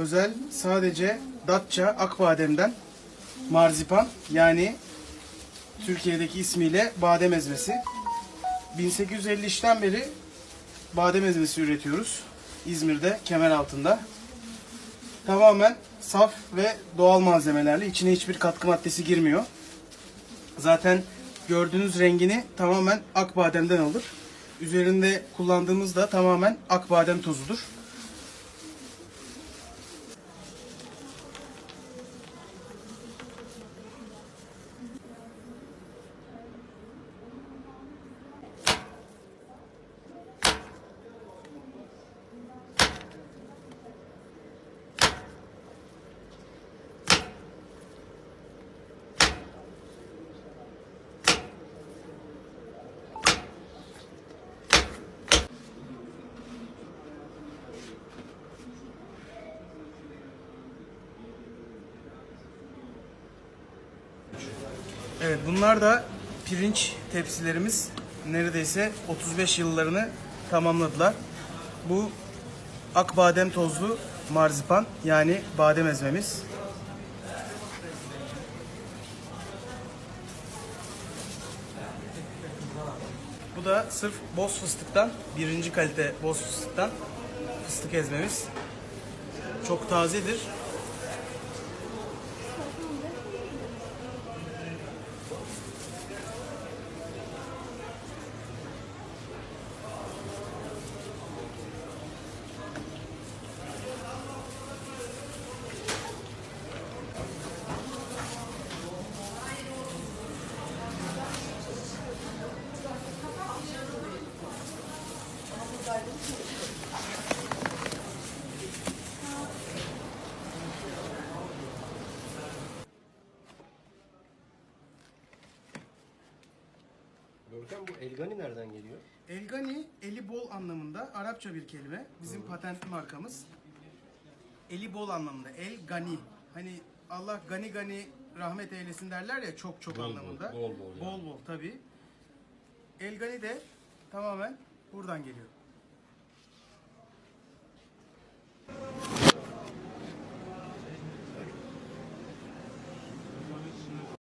özel sadece Datça Akbadem'den marzipan yani Türkiye'deki ismiyle badem ezmesi. 1853'ten beri badem ezmesi üretiyoruz. İzmir'de kemer altında. Tamamen saf ve doğal malzemelerle içine hiçbir katkı maddesi girmiyor. Zaten gördüğünüz rengini tamamen akbademden alır. Üzerinde kullandığımız da tamamen akbadem tozudur. Evet bunlar da pirinç tepsilerimiz. Neredeyse 35 yıllarını tamamladılar. Bu akbadem tozlu marzipan yani badem ezmemiz. Bu da sırf boz fıstıktan, birinci kalite boz fıstıktan fıstık ezmemiz. Çok tazedir. Görkem bu elgani nereden geliyor? Elgani eli bol anlamında Arapça bir kelime. Bizim patentli markamız. Eli bol anlamında. El gani. Hani Allah gani gani rahmet eylesin derler ya çok çok Bol bol, anlamında. bol bol yani. Bol bol tabii. El gani de tamamen buradan geliyor.